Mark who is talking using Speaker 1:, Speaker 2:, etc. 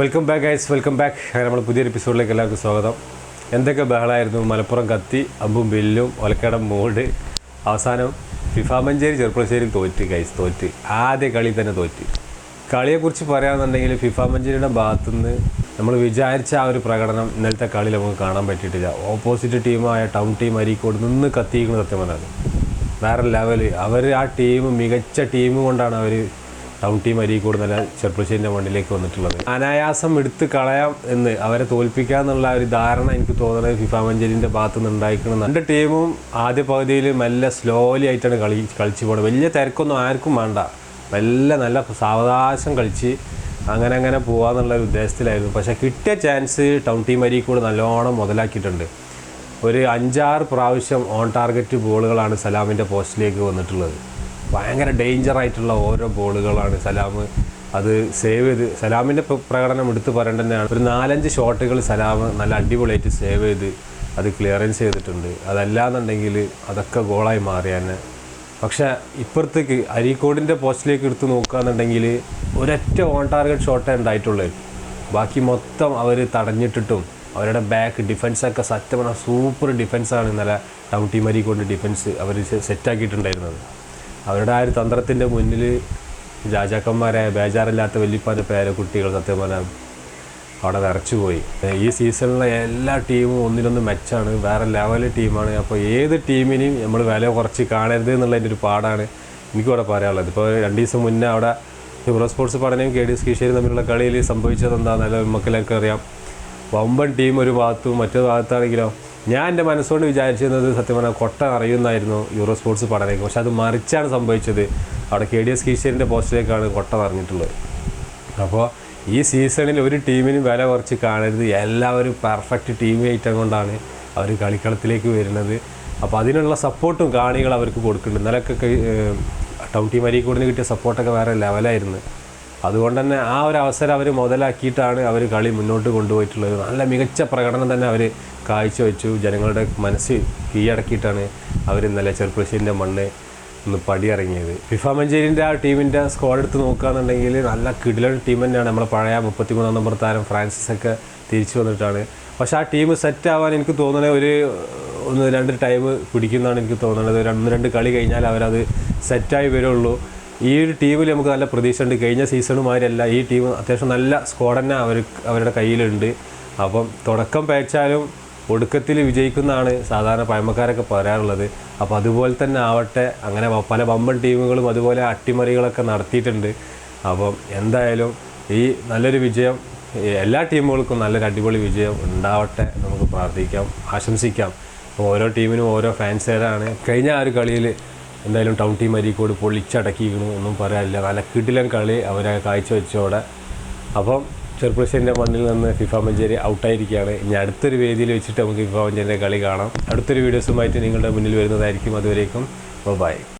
Speaker 1: Welcome back guys welcome back നമ്മൾ പുതിയൊരു എപ്പിസോഡിലേക്ക് എല്ലാവർക്കും സ്വാഗതം. എന്തൊക്കെ ബഹളമായിരുന്നു മലപ്പുറം കത്തി അമ്പും ബില്ലും ഒലക്കടം മോഡ് അവസാനം ഫിഫ മഞ്ചേരി ചെറുപ്പശ്ശേരി തോറ്റ് ഗൈസ് തോറ്റ്. ആദ്യ കളി തന്നെ തോറ്റ്. കളിയെക്കുറിച്ച് പറയുകയാണെന്നുണ്ടെങ്കിൽ ഫിഫ മഞ്ചേരിയുടെ ഭാഗത്തുനിന്ന് നമ്മൾ വിചാരിച്ച ആ ഒരു പ്രകടനം ഇന്നലത്തെ കളിയിൽ നമുക്ക് കാണാൻ പറ്റിയിട്ടില്ല. ഓപ്പോസിറ്റ് ടീമായ ടൗൺ ടീം അരീക്കോട് നിന്ന് കത്തിയിരിക്കുന്നത് സത്യം പറഞ്ഞത് വേറെ ലെവൽ അവർ ആ ടീം മികച്ച ടീം കൊണ്ടാണ് അവർ ടൗൺ ടീം അരീക്കോട് നല്ല ചെറുപ്പശ്ശേരിന്റെ മണ്ണിലേക്ക് വന്നിട്ടുള്ളത്. അനായാസം എടുത്ത് കളയാം എന്ന് അവരെ തോൽപ്പിക്കാന്നുള്ള ഒരു ധാരണ എനിക്ക് തോന്നുന്നത് ഫിഫ മഞ്ചേരിന്റെ ഭാഗത്ത് നിന്ന് ഉണ്ടായിരിക്കണം രണ്ട് ടീമും ആദ്യ പകുതിയിൽ മെല്ലെ സ്ലോലി ആയിട്ടാണ് കളി കളിച്ചു പോകുന്നത് വലിയ തിരക്കൊന്നും ആർക്കും വേണ്ട. മെല്ലെ നല്ല സാവകാശം കളിച്ച് അങ്ങനെ അങ്ങനെ പോകാന്നുള്ള ഒരു ഉദ്ദേശത്തിലായിരുന്നു. പക്ഷേ കിട്ടിയ ചാൻസ് ടൗൺ ടീം അരീക്കോട് നല്ലോണം മുതലാക്കിയിട്ടുണ്ട്. ഒരു അഞ്ചാറ് പ്രാവശ്യം ഓൺ ടാർഗറ്റ് ബോളുകളാണ് സലാമിന്റെ പോസ്റ്റിലേക്ക് വന്നിട്ടുള്ളത്. ഭയങ്കര ഡേഞ്ചർ ആയിട്ടുള്ള ഓരോ ബോളുകളാണ്. സലാം അത് സേവ് ചെയ്ത് സലാമിന്റെ പ്രകടനം എടുത്തു പറയേണ്ടത് തന്നെയാണ് ഒരു നാലഞ്ച് ഷോട്ടുകൾ സലാം നല്ല അടിപൊളിയായിട്ട് സേവ് ചെയ്ത് അത് ക്ലിയറൻസ് ചെയ്തിട്ടുണ്ട്. അതല്ലാന്നുണ്ടെങ്കിൽ അതൊക്കെ ഗോളായി മാറിയാനെ പക്ഷേ ഇപ്പുറത്തേക്ക് അരീക്കോടിന്റെ പോസ്റ്റിലേക്ക് എടുത്ത് നോക്കുകയെന്നുണ്ടെങ്കിൽ ഒരൊറ്റ ഓൺ ടാർഗറ്റ് ഷോട്ടേ ഉണ്ടായിട്ടുള്ളൂ. ബാക്കി മൊത്തം അവർ തടഞ്ഞിട്ടിട്ടും അവരുടെ ബാക്ക് ഡിഫൻസൊക്കെ സത്യമാണ് സൂപ്പർ ഡിഫൻസാണ് ഇന്നലെ ടൗൺ ടീം അരീക്കോടിന്റെ ഡിഫൻസ് അവർ സെറ്റാക്കിയിട്ടുണ്ടായിരുന്നത് അവരുടെ ആ ഒരു തന്ത്രത്തിന്റെ മുന്നിൽ രാജാക്കന്മാരായ ബേജാറില്ലാത്ത വല്യപ്പാന്റെ പേരക്കുട്ടികൾ സത്യം പറഞ്ഞാൽ അവിടെ വിറച്ചു പോയി. ഈ സീസണിലെ എല്ലാ ടീമും ഒന്നിനൊന്ന് മെച്ചാണ്. വേറെ ലെവൽ ടീമാണ്. അപ്പോൾ ഏത് ടീമിനെയും നമ്മൾ വില കുറച്ച് കാണരുത് എന്നുള്ളതിന്റെ ഒരു പാടാണ് എനിക്കിവിടെ പറയാനുള്ളത്. ഇപ്പോൾ രണ്ട് ദിവസം മുന്നേ അവിടെ ഹ്യൂറോ സ്പോർട്സ് പഠനയും കെ ഡി എസ് തമ്മിലുള്ള കളിയിൽ സംഭവിച്ചത് എന്താണെന്നല്ല നമുക്കെല്ലാവർക്കും അറിയാം. വമ്പൻ ടീം ഒരു ഭാഗത്തും മറ്റൊരു ഭാഗത്താണെങ്കിലോ ഞാൻ എന്റെ മനസ്സുകൊണ്ട് വിചാരിച്ചിരുന്നത് സത്യം പറഞ്ഞാൽ കൊട്ട അറിയുന്നായിരുന്നു യൂറോ സ്പോർട്സ് പഠനയ്ക്ക് പക്ഷെ അത് മറിച്ചാണ് സംഭവിച്ചത്. അവിടെ കെ ഡി എസ് കീശേരിന്റെ പോസ്റ്റിലേക്കാണ് കൊട്ട നിറഞ്ഞിട്ടുള്ളത്. അപ്പോൾ ഈ സീസണിൽ ഒരു ടീമിനും വില കുറച്ച് കാണരുത്. എല്ലാവരും പെർഫെക്റ്റ് ടീം ഐറ്റം കൊണ്ടാണ് അവർ കളിക്കളത്തിലേക്ക് വരുന്നത്. അപ്പോൾ അതിനുള്ള സപ്പോർട്ടും കാണികൾ അവർക്ക് കൊടുക്കുന്നുണ്ട്. ഇന്നലെയൊക്കെ ടൗൺ ടീം അരീക്കോടിന് കിട്ടിയ സപ്പോർട്ടൊക്കെ വേറെ ലെവലായിരുന്നു അതുകൊണ്ട് തന്നെ ആ ഒരു അവസരം അവർ മുതലാക്കിയിട്ടാണ് അവർ കളി മുന്നോട്ട് കൊണ്ടുപോയിട്ടുള്ളത്. നല്ല മികച്ച പ്രകടനം തന്നെ അവർ കാഴ്ചവെച്ചു. ജനങ്ങളുടെ മനസ്സ് കീഴടക്കിയിട്ടാണ് അവർ ഇന്നലെ ചെറുപ്പശ്ശേരിന്റെ മണ്ണ് ഒന്ന് പടിയിറങ്ങിയത്. ഫിഫ മഞ്ചേരിന്റെ ആ ടീമിന്റെ സ്ക്വാഡ് എടുത്ത് നോക്കുകയാണെന്നുണ്ടെങ്കിൽ നല്ല കിടിലൻ ടീം തന്നെയാണ്. നമ്മളെ പഴയ മുപ്പത്തിമൂന്നാം നമ്പർ താരം ഫ്രാൻസിസ് ഒക്കെ തിരിച്ചു വന്നിട്ടാണ്. പക്ഷേ ആ ടീം സെറ്റ് ആവാൻ എനിക്ക് തോന്നുന്നത് ഒരു ഒന്ന് രണ്ട് ടൈം പിടിക്കുന്നതാണ് എനിക്ക് തോന്നുന്നത് ഒന്ന് രണ്ട് കളി കഴിഞ്ഞാൽ അവരത് സെറ്റായി വരുള്ളൂ. ഈ ഒരു ടീമിൽ നമുക്ക് നല്ല പ്രതീക്ഷ ഉണ്ട് കഴിഞ്ഞ സീസണുമാരല്ല ഈ ടീം അത്യാവശ്യം നല്ല സ്ക്വാഡ് തന്നെ അവർ അവരുടെ കയ്യിലുണ്ട്. അപ്പം തുടക്കം പേച്ചാലും ഒടുക്കത്തിൽ വിജയിക്കുന്നതാണ് സാധാരണ പഴമക്കാരൊക്കെ പറയാറുള്ളത്. അപ്പോൾ അതുപോലെ തന്നെ ആവട്ടെ അങ്ങനെ പല വമ്പൻ ടീമുകളും അതുപോലെ അട്ടിമറികളൊക്കെ നടത്തിയിട്ടുണ്ട്. അപ്പം എന്തായാലും ഈ നല്ലൊരു വിജയം എല്ലാ ടീമുകൾക്കും നല്ലൊരു അടിപൊളി വിജയം ഉണ്ടാവട്ടെ നമുക്ക് പ്രാർത്ഥിക്കാം ആശംസിക്കാം. ഓരോ ടീമിനും ഓരോ ഫാൻസുകാരാണ് കഴിഞ്ഞ ആ ഒരു കളിയിൽ എന്തായാലും ടൗൺ ടീം അരീക്കോട് പൊളിച്ചടക്കിയിരിക്കണു ഒന്നും പറയാനില്ല. നല്ല കിടിലൻ കളി അവരെ കാഴ്ചവെച്ചോടെ. അപ്പം ചെറുപ്പശ്ശേരിന്റെ മണ്ണിൽ നിന്ന് ഫിഫ മഞ്ചേരി ഔട്ടായിരിക്കുകയാണ്. ഇനി അടുത്തൊരു വേദിയിൽ വെച്ചിട്ട് നമുക്ക് ഫിഫ മഞ്ചേരിന്റെ കളി കാണാം. അടുത്തൊരു വീഡിയോസുമായിട്ട് നിങ്ങളുടെ മുന്നിൽ വരുന്നതായിരിക്കും. അതുവരേക്കും ബൈ.